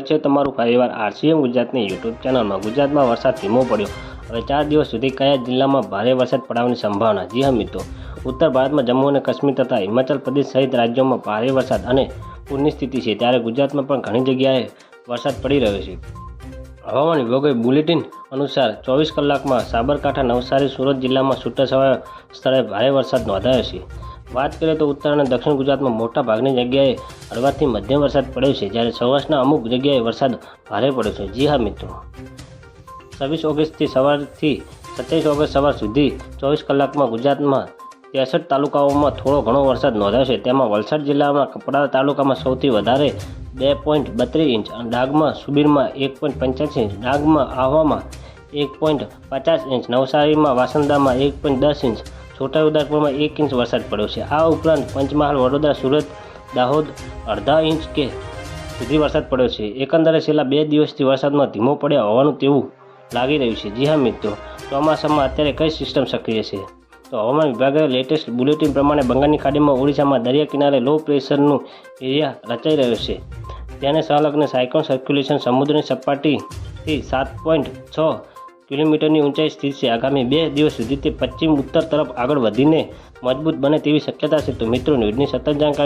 છે તમારું પરિવાર આરસીએમ ગુજરાતની યુટ્યુબ ચેનલમાં. ગુજરાતમાં વરસાદ ધીમો પડ્યો. હવે ચાર દિવસ સુધી કયા જિલ્લામાં ભારે વરસાદ પડવાની સંભાવના? જી હા મિત્રો. ઉત્તર ભારતમાં જમ્મુ અને કાશ્મીર તથા હિમાચલ પ્રદેશ સહિત રાજ્યોમાં ભારે વરસાદ અને પૂરની સ્થિતિ છે. ત્યારે ગુજરાતમાં પણ ઘણી જગ્યાએ વરસાદ પડી રહ્યો છે. હવામાન વિભાગે બુલેટિન અનુસાર ચોવીસ કલાકમાં સાબરકાંઠા, નવસારી, સુરત જિલ્લામાં છૂટાછવાયા સ્થળે ભારે વરસાદ નોંધાયો છે. વાત કરીએ તો ઉત્તર અને દક્ષિણ ગુજરાતમાં મોટા ભાગની જગ્યાએ હળવાથી મધ્યમ વરસાદ પડ્યો છે. જ્યારે સૌરાષ્ટ્રના અમુક જગ્યાએ વરસાદ ભારે પડ્યો છે. જી હા, મિત્રો. છવ્વીસ ઓગસ્ટથી સવારથી સત્યાવીસ ઓગસ્ટ સવાર સુધી ચોવીસ કલાકમાં ગુજરાતમાં ત્રેસઠ તાલુકાઓમાં થોડો ઘણો વરસાદ નોંધાયો છે. તેમાં વલસાડ જિલ્લામાં કપડા તાલુકામાં સૌથી વધારે બે પોઈન્ટ બત્રીસ ઇંચ અને ડાંગમાં સુબીરમાં એક પોઈન્ટ પંચ્યાસી ઇંચ, ડાંગમાં આહવામાં એક પોઈન્ટ પચાસ ઇંચ, નવસારીમાં વાસંદામાં એક પોઈન્ટ દસ ઇંચ છોટાઉદેપુરમાં એક ઇંચ વરસાદ પડ્યો છે. આ ઉપરાંત પંચમહાલ, વડોદરા, સુરત, દાહોદ, અડધા ઇંચ કે સુધી વરસાદ પડ્યો છે. એકંદરે છેલ્લા બે દિવસથી વરસાદમાં ધીમો પડ્યા હોવાનું તેવું લાગી રહ્યું છે. જી હા, મિત્રો. ચોમાસામાં અત્યારે કઈ સિસ્ટમ સક્રિય છે? તો હવામાન વિભાગે લેટેસ્ટ બુલેટિન પ્રમાણે બંગાળની ખાડીમાં ઓડિશામાં દરિયા કિનારે લો પ્રેશરનું એરિયા રચાઈ રહ્યો છે. તેને સંલગ્ન સાયક્લોન સર્ક્યુલેશન સમુદ્રની સપાટીથી સાત પોઈન્ટ છ કિલોમીટરની ઊંચાઈ સ્થિત છે. આગામી બે દિવસ સુધી તે પશ્ચિમ ઉત્તર તરફ આગળ વધીને મજબૂત બને તેવી શક્યતા છે. તો મિત્રો, ન્યૂઝની સતત જાણકારી